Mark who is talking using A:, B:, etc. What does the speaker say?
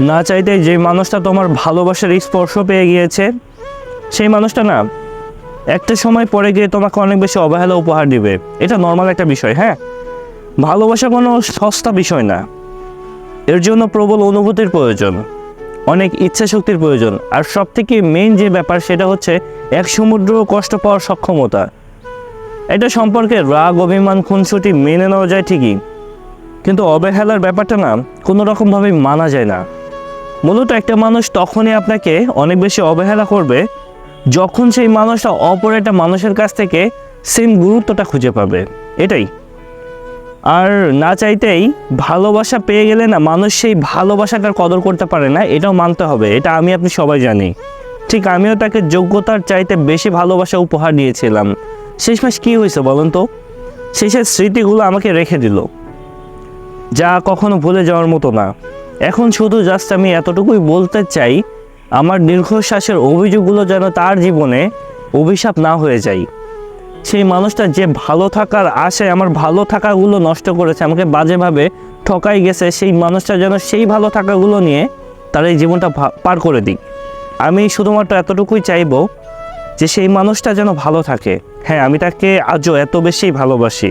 A: না চাইতে যে মানুষটা তোমার ভালোবাসার স্পর্শ পেয়ে গিয়েছে, সেই মানুষটা না, একটা সময় পরে গিয়ে তোমাকে অনেক বেশি অবহেলা উপহার দিবে। এটা নর্মাল একটা বিষয় হ্যাঁ? ভালোবাসা কোনো সস্তা বিষয় না। এর জন্য প্রবল অনুভূতির প্রয়োজন, অনেক ইচ্ছা শক্তির প্রয়োজন। আর সব থেকে মেইন যে ব্যাপার, সেটা হচ্ছে এক সমুদ্র কষ্ট পাওয়ার সক্ষমতা। এটা সম্পর্কে রাগ, অভিমান, খুনসুটি মেনে নেওয়া যায় ঠিকই। কিন্তু অবহেলার ব্যাপারটা না, কোনো রকমভাবে মানা যায় না। মূলত একটা মানুষ তখনই আপনাকে অনেক বেশি অবহেলা করবে যখন সেই মানুষটা অপর একটা মানুষের কাছ থেকে সেম গুরুত্বটা খুঁজে পাবে। এটাই। আর না চাইতেই ভালোবাসা পেয়ে গেলে না মানুষ সেই ভালোবাসাটার কদর করতে পারে না, এটাও মানতে হবে, এটা আমি, আপনি সবাই জানি। ঠিক আমিও তাকে যোগ্যতার চাইতে বেশি ভালোবাসা উপহার দিয়েছিলাম। শেষমেশ কী হয়েছে বলুন তো? শেষের স্মৃতিগুলো আমাকে রেখে দিল। যা কখনো ভুলে যাওয়ার মতো না। এখন শুধু জাস্ট আমি এতটুকুই বলতে চাই, আমার দীর্ঘশ্বাসের অভিযোগগুলো যেন তার জীবনে অভিশাপ না হয়ে যায়। সেই মানুষটা যে ভালো থাকার আশায় আমার ভালো থাকাগুলো নষ্ট করেছে, আমাকে বাজেভাবে ঠকাই গেছে, সেই মানুষটা যেন সেই ভালো থাকাগুলো নিয়ে তার এই জীবনটা পার করে দিক। আমি শুধুমাত্র এতটুকুই চাইব যে সেই মানুষটা যেন ভালো থাকে। হ্যাঁ আমি তাকে আজও এত বেশি ভালোবাসি।